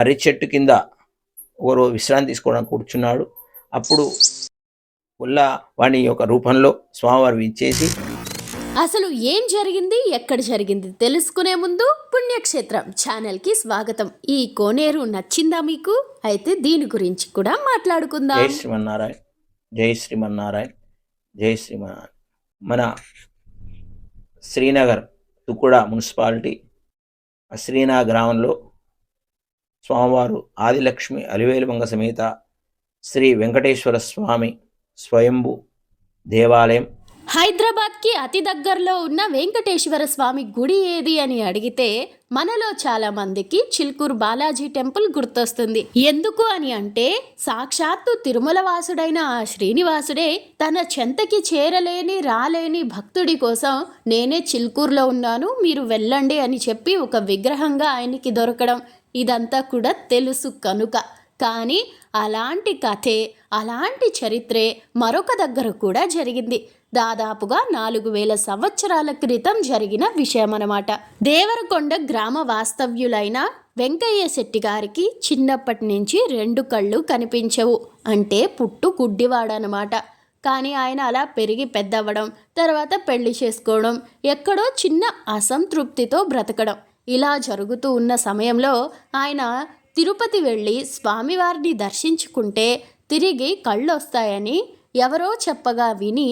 మర్రి చెట్టు కింద ఒకరు విశ్రాంతి తీసుకోవడానికి కూర్చున్నాడు. అప్పుడు ఉల్లా వాణి యొక్క రూపంలో స్వామివారు విచ్చేసి అసలు ఏం జరిగింది? ఎక్కడ జరిగింది? తెలుసుకునే ముందు పుణ్యక్షేత్రం ఛానల్కి స్వాగతం. ఈ కోనేరు నచ్చిందా మీకు? అయితే దీని గురించి కూడా జై మాట్లాడుకుందాం శ్రీమన్నారాయణ. జై శ్రీమన్నారాయణ. జై శ్రీమన్నారాయణ. మన శ్రీనగర్ తుక్కుడ మున్సిపాలిటీ ఆ శ్రీనగర్ గ్రామంలో స్వామివారు ఆదిలక్ష్మి అలివేలుమంగ సమేత శ్రీ వెంకటేశ్వర స్వామి స్వయంభు దేవాలయం. హైదరాబాద్కి అతి దగ్గరలో ఉన్న వెంకటేశ్వర స్వామి గుడి ఏది అని అడిగితే మనలో చాలా మందికి చిల్కూరు బాలాజీ టెంపుల్ గుర్తొస్తుంది. ఎందుకు అని అంటే సాక్షాత్తు తిరుమల వాసుడైన ఆ శ్రీనివాసుడే తన చెంతకి చేరలేని రాలేని భక్తుడి కోసం నేనే చిల్కూరులో ఉన్నాను మీరు వెళ్ళండి అని చెప్పి ఒక విగ్రహంగా ఆయనకి దొరకడం. ఇదంతా కూడా తెలుసు కనుక. కానీ అలాంటి కథే అలాంటి చరిత్రే మరొక దగ్గర కూడా జరిగింది. దాదాపుగా నాలుగు వేల సంవత్సరాల క్రితం జరిగిన విషయమన్నమాట దేవరకొండ గ్రామ వాస్తవ్యులైన వెంకయ్య శెట్టి గారికి చిన్నప్పటి నుంచి రెండు కళ్ళు కనిపించవు. అంటే పుట్టు గుడ్డివాడనమాట. కానీ ఆయన అలా పెరిగి పెద్దవ్వడం తర్వాత పెళ్ళి చేసుకోవడం ఎక్కడో చిన్న అసంతృప్తితో బ్రతకడం ఇలా జరుగుతూ ఉన్న సమయంలో ఆయన తిరుపతి వెళ్ళి స్వామివారిని దర్శించుకుంటే తిరిగి కళ్ళొస్తాయని ఎవరో చెప్పగా విని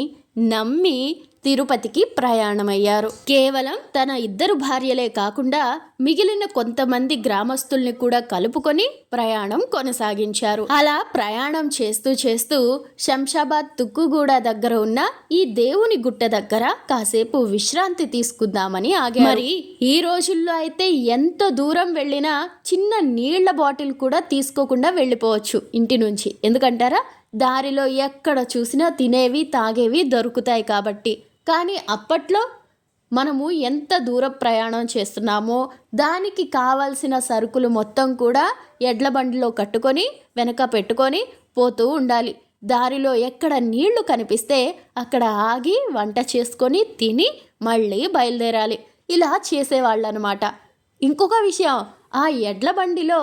నమ్మి తిరుపతికి ప్రయాణమయ్యారు. కేవలం తన ఇద్దరు భార్యలే కాకుండా మిగిలిన కొంతమంది గ్రామస్తుల్ని కూడా కలుపుకొని ప్రయాణం కొనసాగించారు. అలా ప్రయాణం చేస్తూ చేస్తూ శంషాబాద్ తుక్కుగూడ దగ్గర ఉన్న ఈ దేవుని గుట్ట దగ్గర కాసేపు విశ్రాంతి తీసుకుందామని ఆగారు. మరి ఈ రోజుల్లో అయితే ఎంత దూరం వెళ్ళినా చిన్న నీళ్ళ బాటిల్ కూడా తీసుకోకుండా వెళ్ళిపోవచ్చు ఇంటి నుంచి. ఎందుకంటారా? దారిలో ఎక్కడ చూసినా తినేవి తాగేవి దొరుకుతాయి కాబట్టి. కానీ అప్పట్లో మనము ఎంత దూర ప్రయాణం చేస్తున్నామో దానికి కావాల్సిన సరుకులు మొత్తం కూడా ఎడ్ల బండిలో కట్టుకొని వెనక పెట్టుకొని పోతూ ఉండాలి. దారిలో ఎక్కడ నీళ్ళు కనిపిస్తే అక్కడ ఆగి వంట చేసుకొని తిని మళ్ళీ బయలుదేరాలి. ఇలా చేసేవాళ్ళనమాట. ఇంకొక విషయం ఆ ఎడ్ల బండిలో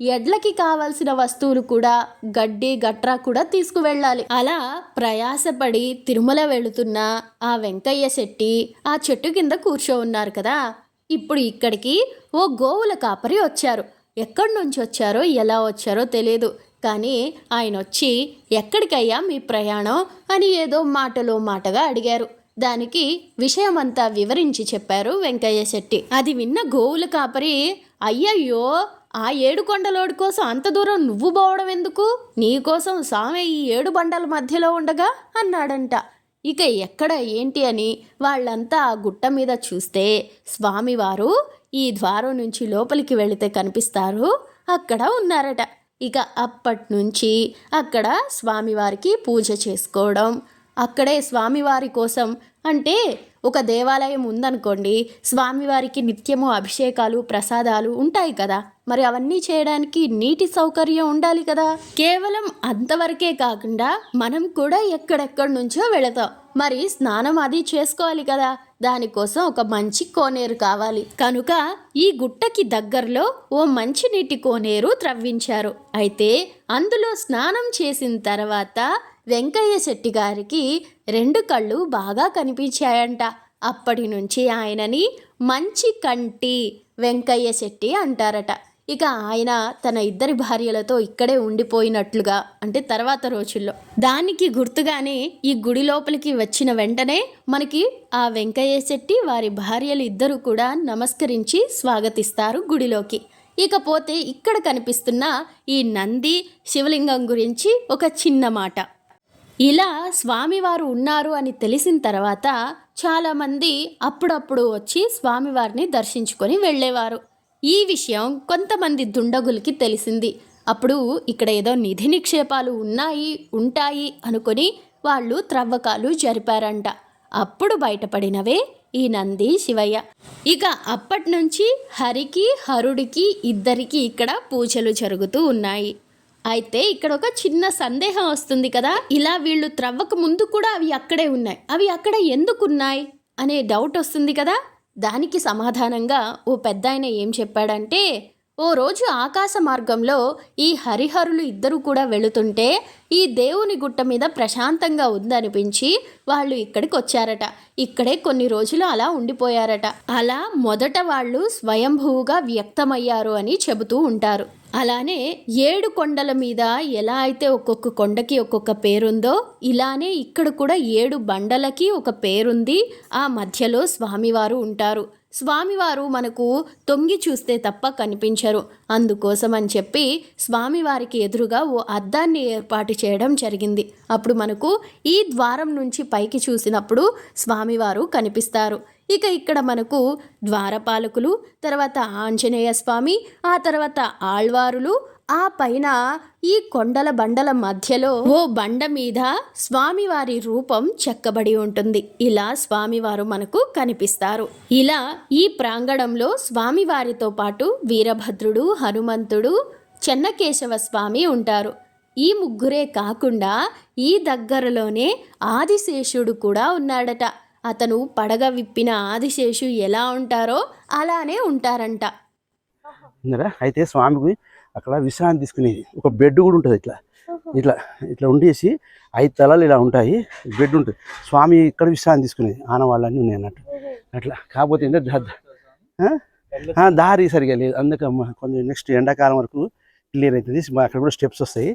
ఎడ్లకి కావాల్సిన వస్తువులు కూడా గడ్డి గట్రా కూడా తీసుకువెళ్ళాలి. అలా ప్రయాసపడి తిరుమల వెళుతున్న ఆ వెంకయ్య శెట్టి ఆ చెట్టు కింద కూర్చో ఉన్నారు కదా. ఇప్పుడు ఇక్కడికి ఓ గోవుల కాపరి వచ్చారు. ఎక్కడి నుంచి వచ్చారో ఎలా వచ్చారో తెలియదు కానీ ఆయన వచ్చి ఎక్కడికయ్యా మీ ప్రయాణం? అని ఏదో మాటలో మాటగా అడిగారు. దానికి విషయమంతా వివరించి చెప్పారు వెంకయ్య శెట్టి. అది విన్న గోవుల కాపరి అయ్యయ్యో ఆ ఏడు కొండలోడి కోసం అంత దూరం నువ్వు పోవడం ఎందుకు? నీకోసం సామె ఈ ఏడు బండల మధ్యలో ఉండగా అన్నాడంట. ఇక ఎక్కడ ఏంటి అని వాళ్ళంతా ఆ గుట్ట మీద చూస్తే స్వామివారు ఈ ద్వారం నుంచి లోపలికి వెళితే కనిపిస్తారు అక్కడ ఉన్నారట. ఇక అప్పటి నుంచి అక్కడ స్వామివారికి పూజ చేసుకోవడం అక్కడే స్వామివారి కోసం అంటే ఒక దేవాలయం ఉందనుకోండి స్వామివారికి నిత్యము అభిషేకాలు ప్రసాదాలు ఉంటాయి కదా. మరి అవన్నీ చేయడానికి నీటి సౌకర్యం ఉండాలి కదా. కేవలం అంతవరకే కాకుండా మనం కూడా ఎక్కడెక్కడి నుంచో వెళతాం. మరి స్నానం అది చేసుకోవాలి కదా. దానికోసం ఒక మంచి కోనేరు కావాలి. కనుక ఈ గుట్టకి దగ్గరలో ఓ మంచి నీటి కోనేరు త్రవ్వించారు. అయితే అందులో స్నానం చేసిన తర్వాత వెంకయ్య శెట్టి గారికి రెండు కళ్ళు బాగా కనిపించాయంట. అప్పటి నుంచి ఆయనని మంచి కంటి వెంకయ్య శెట్టి అంటారట. ఇక ఆయన తన ఇద్దరి భార్యలతో ఇక్కడే ఉండిపోయినట్లుగా అంటే తర్వాత రోజుల్లో. దానికి గుర్తుగానే ఈ గుడి లోపలికి వచ్చిన వెంటనే మనకి ఆ వెంకయ్య శెట్టి వారి భార్యలు ఇద్దరు కూడా నమస్కరించి స్వాగతిస్తారు గుడిలోకి. ఇకపోతే ఇక్కడ కనిపిస్తున్న ఈ నంది శివలింగం గురించి ఒక చిన్న మాట. ఇలా స్వామివారు ఉన్నారు అని తెలిసిన తర్వాత చాలామంది అప్పుడప్పుడు వచ్చి స్వామివారిని దర్శించుకొని వెళ్ళేవారు. ఈ విషయం కొంతమంది దుండగులకి తెలిసింది. అప్పుడు ఇక్కడ ఏదో నిధి నిక్షేపాలు ఉన్నాయి ఉంటాయి అనుకొని వాళ్ళు త్రవ్వకాలు జరిపారంట. అప్పుడు బయటపడినవే ఈ నంది శివయ్య. ఇక అప్పటి నుంచి హరికి హరుడికి ఇద్దరికి ఇక్కడ పూజలు జరుగుతూ ఉన్నాయి. అయితే ఇక్కడ ఒక చిన్న సందేహం వస్తుంది కదా ఇలా వీళ్ళు త్రవ్వక ముందు కూడా అవి అక్కడే ఉన్నాయి. అవి అక్కడ ఎందుకు ఉన్నాయి అనే డౌట్ వస్తుంది కదా. దానికి సమాధానంగా ఓ పెద్ద ఆయన ఏం చెప్పాడంటే ఓ రోజు ఆకాశ మార్గంలో ఈ హరిహరులు ఇద్దరు కూడా వెళుతుంటే ఈ దేవుని గుట్ట మీద ప్రశాంతంగా ఉందనిపించి వాళ్ళు ఇక్కడికి వచ్చారట. ఇక్కడే కొన్ని రోజులు అలా ఉండిపోయారట. అలా మొదట వాళ్ళు స్వయంభూగా వ్యక్తమయ్యారు అని చెబుతూ ఉంటారు. అలానే ఏడు కొండల మీద ఎలా అయితే ఒక్కొక్క కొండకి ఒక్కొక్క పేరుందో ఇలానే ఇక్కడ కూడా ఏడు బండలకి ఒక పేరుంది. ఆ మధ్యలో స్వామివారు ఉంటారు. స్వామివారు మనకు తొంగి చూస్తే తప్ప కనిపించరు. అందుకోసం అని చెప్పి స్వామివారికి ఎదురుగా ఓ అద్దాన్ని ఏర్పాటు చేయడం జరిగింది. అప్పుడు మనకు ఈ ద్వారం నుంచి పైకి చూసినప్పుడు స్వామివారు కనిపిస్తారు. ఇక ఇక్కడ మనకు ద్వారపాలకులు తర్వాత ఆంజనేయ స్వామి ఆ తర్వాత ఆళ్వారులు ఆ పైన ఈ కొండల బండల మధ్యలో ఓ బండ మీద స్వామివారి రూపం చెక్కబడి ఉంటుంది. ఇలా స్వామివారు మనకు కనిపిస్తారు. ఇలా ఈ ప్రాంగణంలో స్వామివారితో పాటు వీరభద్రుడు హనుమంతుడు చెన్నకేశవ స్వామి ఉంటారు. ఈ ముగ్గురే కాకుండా ఈ దగ్గరలోనే ఆదిశేషుడు కూడా ఉన్నాడట. అతను పడగ విప్పిన ఆదిశేషు ఎలా ఉంటారో అలానే ఉంటారంట. అయితే స్వామికి అక్కడ విశ్రాంతి తీసుకునేది ఒక బెడ్ కూడా ఉంటుంది ఇట్లా. ఇట్లా ఇట్లా ఉండేసి ఐదు తలలు ఇలా ఉంటాయి. బెడ్ ఉంటుంది. స్వామి ఇక్కడ విశ్రాంతి తీసుకునేది ఆనవాళ్ళన్నీ ఉన్నాయి అన్నట్టు. అట్లా. కాకపోతే ఏంటంటే దారి సరిగా లేదు. అందుకమ్మ కొంచెం నెక్స్ట్ ఎండాకాలం వరకు క్లియర్ అవుతుంది. మా అక్కడ కూడా స్టెప్స్ వస్తాయి.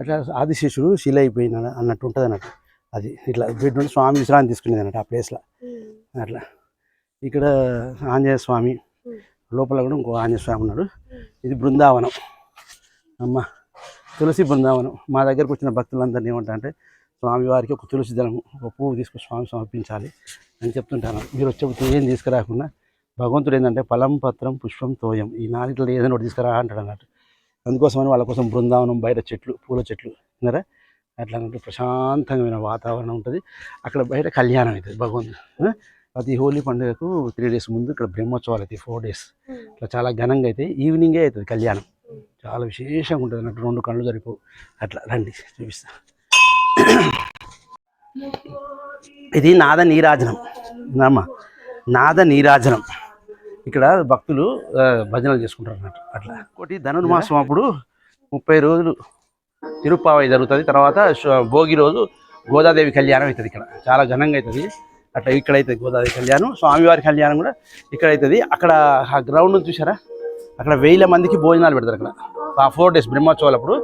అట్లా ఆదిశేషుడు శిల అయిపోయిన అన్నట్టు ఉంటుంది అన్నట్టు అది ఇట్లా బెడ్ స్వామి విశ్రాంతి తీసుకునేది అన్నట్టు ఆ ప్లేస్లో అట్లా. ఇక్కడ ఆంజనేయ స్వామి లోపల కూడా ఇంకో ఆంజనేయ స్వామి ఉన్నాడు ఇది బృందావనం. అమ్మ తులసి బృందావనం. మా దగ్గరకు వచ్చిన భక్తులందరినీ ఏమంటారంటే స్వామివారికి ఒక తులసి దళము ఒక పువ్వు తీసుకుని స్వామి సమర్పించాలి అని చెప్తుంటాను మీరు వచ్చేప్పుడు ఏం తీసుకురాకుండా భగవంతుడు ఏంటంటే ఫలం పత్రం పుష్పం తోయం. ఈ నాలుగిట్లో ఏదైనా ఒకటి తీసుకురా అంటాడు అన్నట్టు. అందుకోసమని వాళ్ళ కోసం బృందావనం బయట చెట్లు పూల చెట్లు విన్నారా? అట్లా అన్నట్టు ప్రశాంతమైన వాతావరణం ఉంటుంది. అక్కడ బయట కళ్యాణం అవుతుంది భగవంతుడు? ప్రతి హోలీ పండుగకు త్రీ డేస్ ముందు ఇక్కడ బ్రహ్మోత్సవాలు అవుతాయి ఫోర్ డేస్. ఇట్లా చాలా ఘనంగా అయితే ఈవినింగే అవుతుంది కళ్యాణం. చాలా విశేషంగా ఉంటుంది అన్నట్టు రెండు కళ్ళు సరిపోవు. అట్లా రండి చూపిస్తా. ఇది నాద నీరాజనం అమ్మ నాద నీరాజనం ఇక్కడ భక్తులు భజనలు చేసుకుంటారు అన్నట్టు అట్లా. ఇంకోటి ధనుర్మాసం అప్పుడు ముప్పై రోజులు తిరుప్పావై జరుగుతుంది. తర్వాత భోగి రోజు గోదాదేవి కళ్యాణం అవుతుంది ఇక్కడ. చాలా ఘనంగా అవుతుంది అట్లా ఇక్కడ అవుతుంది గోదాదేవి కళ్యాణం స్వామివారి కళ్యాణం కూడా ఇక్కడ అవుతుంది అక్కడ ఆ గ్రౌండ్ చూసారా అక్కడ వేల మందికి భోజనాలు పెడతారు అక్కడ. ఆ ఫోర్ డేస్ బ్రహ్మోత్సవాలు అప్పుడు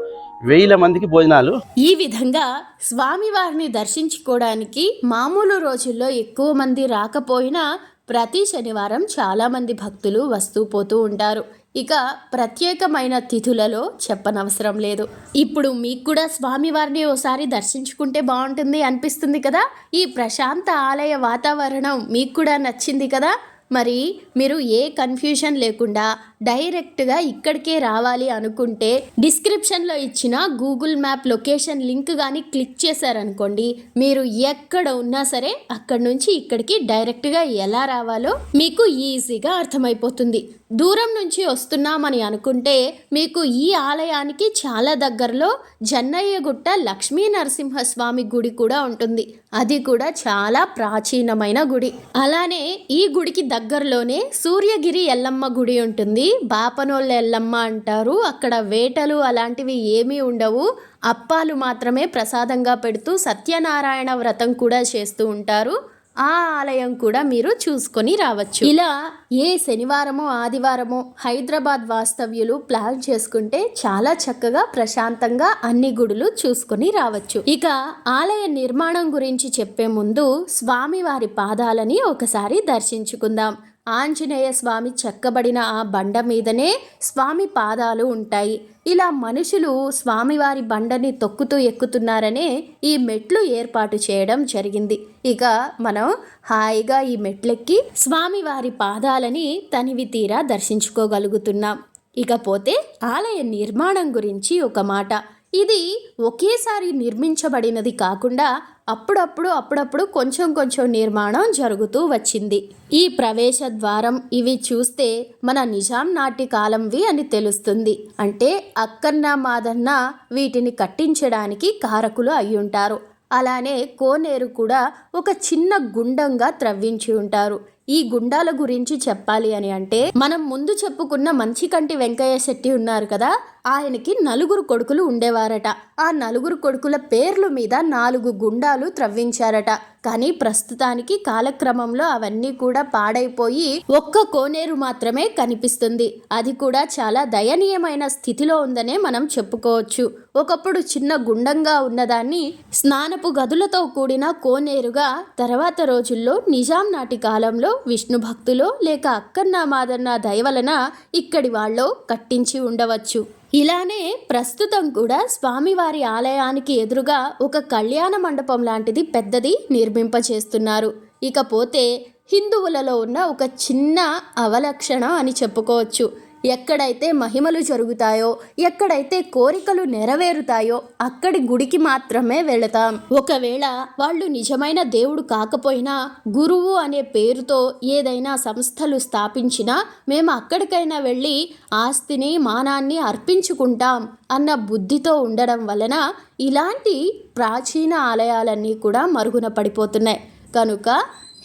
వేల మందికి భోజనాలు. ఈ విధంగా స్వామివారిని దర్శించుకోవడానికి మామూలు రోజుల్లో ఎక్కువ మంది రాకపోయినా ప్రతి శనివారం చాలామంది భక్తులు వస్తూ పోతూ ఉంటారు. ఇక ప్రత్యేకమైన తిథులలో చెప్పనవసరం లేదు. ఇప్పుడు మీకు కూడా స్వామివారిని ఓసారి దర్శించుకుంటే బాగుంటుంది అనిపిస్తుంది కదా? ఈ ప్రశాంత ఆలయ వాతావరణం మీకు కూడా నచ్చింది కదా? మరి మీరు ఏ కన్ఫ్యూషన్ లేకుండా డైరెక్ట్గా ఇక్కడికే రావాలి అనుకుంటే డిస్క్రిప్షన్లో ఇచ్చిన గూగుల్ మ్యాప్ లొకేషన్ లింక్ కానీ క్లిక్ చేశారనుకోండి మీరు ఎక్కడ ఉన్నా సరే అక్కడ నుంచి ఇక్కడికి డైరెక్ట్గా ఎలా రావాలో మీకు ఈజీగా అర్థమైపోతుంది. దూరం నుంచి వస్తున్నామని అనుకుంటే మీకు ఈ ఆలయానికి చాలా దగ్గరలో జన్నయ్యగుట్ట లక్ష్మీ నరసింహస్వామి గుడి కూడా ఉంటుంది. అది కూడా చాలా ప్రాచీనమైన గుడి. అలానే ఈ గుడికి దగ్గరలోనే సూర్యగిరి ఎల్లమ్మ గుడి ఉంటుంది. బాపనోళ్ళ ఎల్లమ్మ అంటారు. అక్కడ వేటలు అలాంటివి ఏమీ ఉండవు. అప్పాలు మాత్రమే ప్రసాదంగా పెడుతూ సత్యనారాయణ వ్రతం కూడా చేస్తూ ఉంటారు. ఆ ఆలయం కూడా మీరు చూసుకొని రావచ్చు. ఇలా ఏ శనివారమో ఆదివారమో హైదరాబాద్ వాస్తవ్యులు ప్లాన్ చేసుకుంటే చాలా చక్కగా ప్రశాంతంగా అన్ని గుడులు చూసుకొని రావచ్చు. ఇక ఆలయ నిర్మాణం గురించి చెప్పే ముందు స్వామివారి పాదాలని ఒకసారి దర్శించుకుందాం. ఆంజనేయ స్వామి చెక్కబడిన ఆ బండ మీదనే స్వామి పాదాలు ఉంటాయి. ఇలా మనుషులు స్వామివారి బండని తొక్కుతూ ఎక్కుతున్నారనే ఈ మెట్లు ఏర్పాటు చేయడం జరిగింది. ఇక మనం హాయిగా ఈ మెట్లెక్కి స్వామివారి పాదాలని తనివి తీరా దర్శించుకోగలుగుతున్నాం. ఇకపోతే ఆలయ నిర్మాణం గురించి ఒక మాట. ఇది ఒకేసారి నిర్మించబడినది కాకుండా అప్పుడప్పుడు అప్పుడప్పుడు కొంచెం కొంచెం నిర్మాణం జరుగుతూ వచ్చింది. ఈ ప్రవేశ ద్వారం ఇవి చూస్తే మన నిజాం నాటి కాలంవి అని తెలుస్తుంది. అంటే అక్కన్న మాదన్న వీటిని కట్టించడానికి కారకులు అయ్యుంటారు. అలానే కోనేరు కూడా ఒక చిన్న గుండంగా త్రవ్వించి ఉంటారు. ఈ గుండాల గురించి చెప్పాలి అని అంటే మనం ముందు చెప్పుకున్న మంచికంటి వెంకయ్య శెట్టి ఉన్నారు కదా ఆయనకి నలుగురు కొడుకులు ఉండేవారట. ఆ నలుగురు కొడుకుల పేర్లు మీద నాలుగు గుండాలు త్రవ్వించారట. కానీ ప్రస్తుతానికి కాలక్రమంలో అవన్నీ కూడా పాడైపోయి ఒక్క కోనేరు మాత్రమే కనిపిస్తుంది. అది కూడా చాలా దయనీయమైన స్థితిలో ఉందనే మనం చెప్పుకోవచ్చు. ఒకప్పుడు చిన్న గుండంగా ఉన్నదాన్ని స్నానపు గదులతో కూడిన కోనేరుగా తర్వాత రోజుల్లో నిజాం నాటి కాలంలో విష్ణు భక్తులో లేక అక్కన్న మాదన్న దయవలన ఇక్కడి వాళ్ళో కట్టించి ఉండవచ్చు. ఇలానే ప్రస్తుతం కూడా స్వామివారి ఆలయానికి ఎదురుగా ఒక కళ్యాణ మండపం లాంటిది పెద్దది నిర్మింపచేస్తున్నారు. ఇకపోతే హిందువులలో ఉన్న ఒక చిన్న అవలక్షణం అని చెప్పుకోవచ్చు. ఎక్కడైతే మహిమలు జరుగుతాయో ఎక్కడైతే కోరికలు నెరవేరుతాయో అక్కడి గుడికి మాత్రమే వెళతాం. ఒకవేళ వాళ్ళు నిజమైన దేవుడు కాకపోయినా గురువు అనే పేరుతో ఏదైనా సంస్థలు స్థాపించినా మేము అక్కడికైనా వెళ్ళి ఆస్తిని మానాన్ని అర్పించుకుంటాం అన్న బుద్ధితో ఉండడం వలన ఇలాంటి ప్రాచీన ఆలయాలన్నీ కూడా మరుగున పడిపోతున్నాయి. కనుక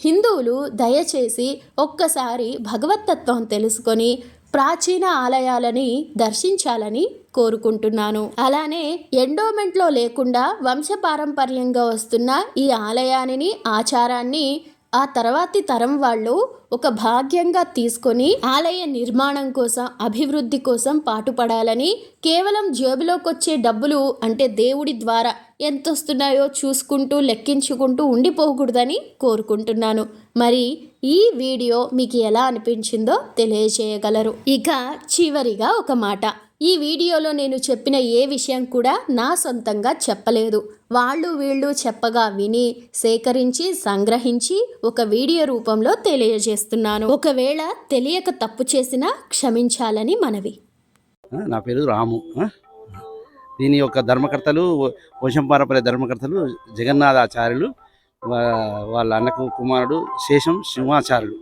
హిందువులు దయచేసి ఒక్కసారి భగవతత్వం తెలుసుకొని ప్రాచీన ఆలయాలని దర్శించాలని కోరుకుంటున్నాను. అలానే ఎండోమెంట్లో లేకుండా వంశపారంపర్యంగా వస్తున్న ఈ ఆలయాన్ని ఆచారాన్ని ఆ తర్వాతి తరం వాళ్ళు ఒక భాగ్యంగా తీసుకొని ఆలయ నిర్మాణం కోసం అభివృద్ధి కోసం పాటుపడాలని కేవలం జేబులోకి వచ్చే డబ్బులు అంటే దేవుడి ద్వారా ఎంత వస్తున్నాయో చూసుకుంటూ లెక్కించుకుంటూ ఉండిపోకూడదని కోరుకుంటున్నాను. మరి ఈ వీడియో మీకు ఎలా అనిపించిందో తెలియజేయగలరు. ఇక చివరిగా ఒక మాట. ఈ వీడియోలో నేను చెప్పిన ఏ విషయం కూడా నా సొంతంగా చెప్పలేదు. వాళ్ళు వీళ్ళు చెప్పగా విని సేకరించి సంగ్రహించి ఒక వీడియో రూపంలో తెలియజేస్తున్నాను. ఒకవేళ తెలియక తప్పు చేసినా క్షమించాలని మనవి. నా పేరు రాము. దీని యొక్క ధర్మకర్తలు వంశంపారపల్లి ధర్మకర్తలు జగన్నాథాచార్యులు వాళ్ళ అన్నకు కుమారుడు శేషం సింహాచార్యులు.